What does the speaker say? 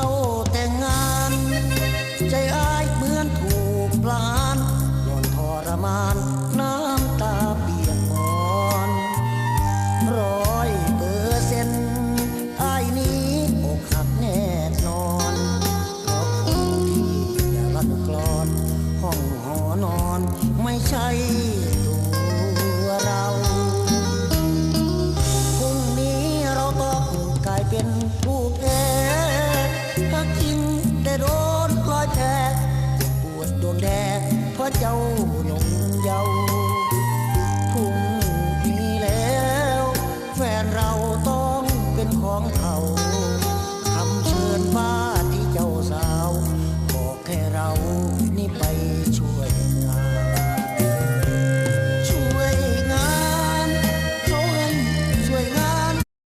าแต่งงาน ใจอายเหมือนถูกปลานนอนทรมาน น้ำตาเปียกมอนร้อยเปอร์เซ็นต์ายนี้อกหักแน่นอนเพราะที่รักกลอน ห้องหอนอนไม่ใช่ แท้ปวดโดนแดดเพราะเจ้าหยงเยาวทุ่งนี้แล้ว แฟนเราต้องเป็นของเขา